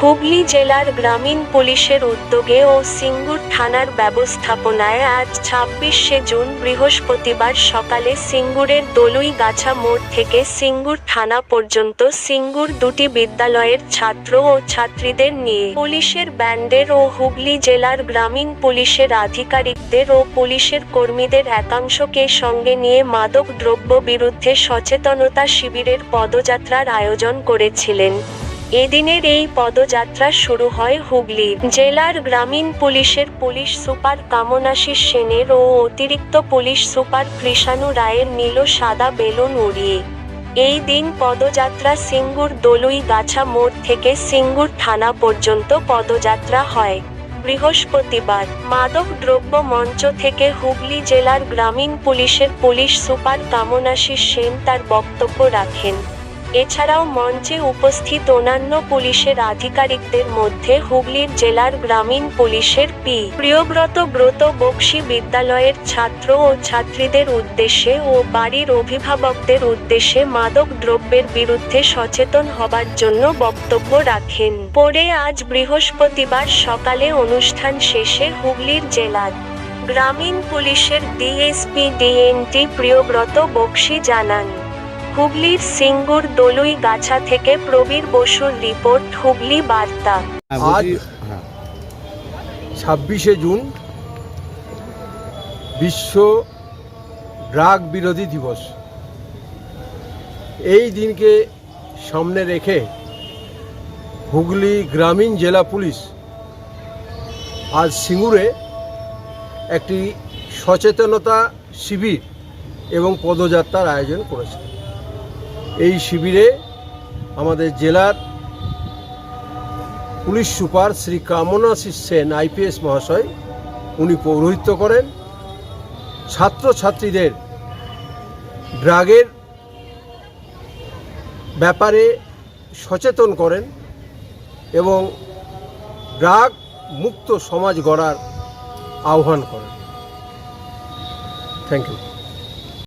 হুগলি জেলার গ্রামীণ পুলিশের উদ্যোগে ও সিঙ্গুর থানার ব্যবস্থাপনায় আজ ছাব্বিশে জুন বৃহস্পতিবার সকালে সিঙ্গুরের দলুইগাছা মোড় থেকে সিঙ্গুর থানা পর্যন্ত সিঙ্গুর দুটি বিদ্যালয়ের ছাত্র ও ছাত্রীদের নিয়ে পুলিশের ব্যান্ডের ও হুগলি জেলার গ্রামীণ পুলিশের আধিকারিকদের ও পুলিশের কর্মীদের একাংশকে সঙ্গে নিয়ে মাদক দ্রব্য বিরুদ্ধে সচেতনতা শিবিরের পদযাত্রার আয়োজন করেছিলেন। এদিনের এই পদযাত্রা শুরু হয় হুগলি জেলার গ্রামীণ পুলিশের পুলিশ সুপার কামনাশিস সেনের ও অতিরিক্ত পুলিশ সুপার কৃষাণু রায়ের নীল সাদা বেলুন উড়িয়ে। এই দিন পদযাত্রা সিঙ্গুর দলুই গাছা মোড় থেকে সিঙ্গুর থানা পর্যন্ত পদযাত্রা হয়। বৃহস্পতিবার মাদক দ্রব্য মঞ্চ থেকে হুগলি জেলার গ্রামীণ পুলিশের পুলিশ সুপার কামনাশিস সেন তার বক্তব্য রাখেন। এছাড়াও মঞ্চে উপস্থিত অন্যান্য পুলিশের আধিকারিকদের মধ্যে হুগলির জেলার গ্রামীণ পুলিশের পি। প্রিয়ব্রত ব্রত বক্সি বিদ্যালয়ের ছাত্র ও ছাত্রীদের উদ্দেশ্যে ও বাড়ির অভিভাবকদের উদ্দেশ্যে মাদক দ্রব্যের বিরুদ্ধে সচেতন হবার জন্য বক্তব্য রাখেন। পরে আজ বৃহস্পতিবার সকালে অনুষ্ঠান শেষে হুগলির জেলার গ্রামীণ পুলিশের ডিএসপি ডিএনটি প্রিয়ব্রত বক্সি জানান হুগলির সিঙ্গুর দলুই গাছা থেকে প্রবীর বসুর রিপোর্ট হুগলি বার্তা। হ্যাঁ, আজ হ্যাঁ, ছাব্বিশে জুন বিশ্ব ড্রাগ বিরোধী দিবস। এই দিনকে সামনে রেখে হুগলি গ্রামীণ জেলা পুলিশ আজ সিঙ্গুরে একটি সচেতনতা শিবির এবং পদযাত্রার আয়োজন করেছে। এই শিবিরে আমাদের জেলার police super Shri Kamanashis Sen, IPS মহাশয়, উনি পৌরোহিত্য করেন। ছাত্রছাত্রীদের ড্রাগের ব্যাপারে সচেতন করেন এবং ড্রাগ মুক্ত সমাজ গড়ার আহ্বান করেন। Thank you.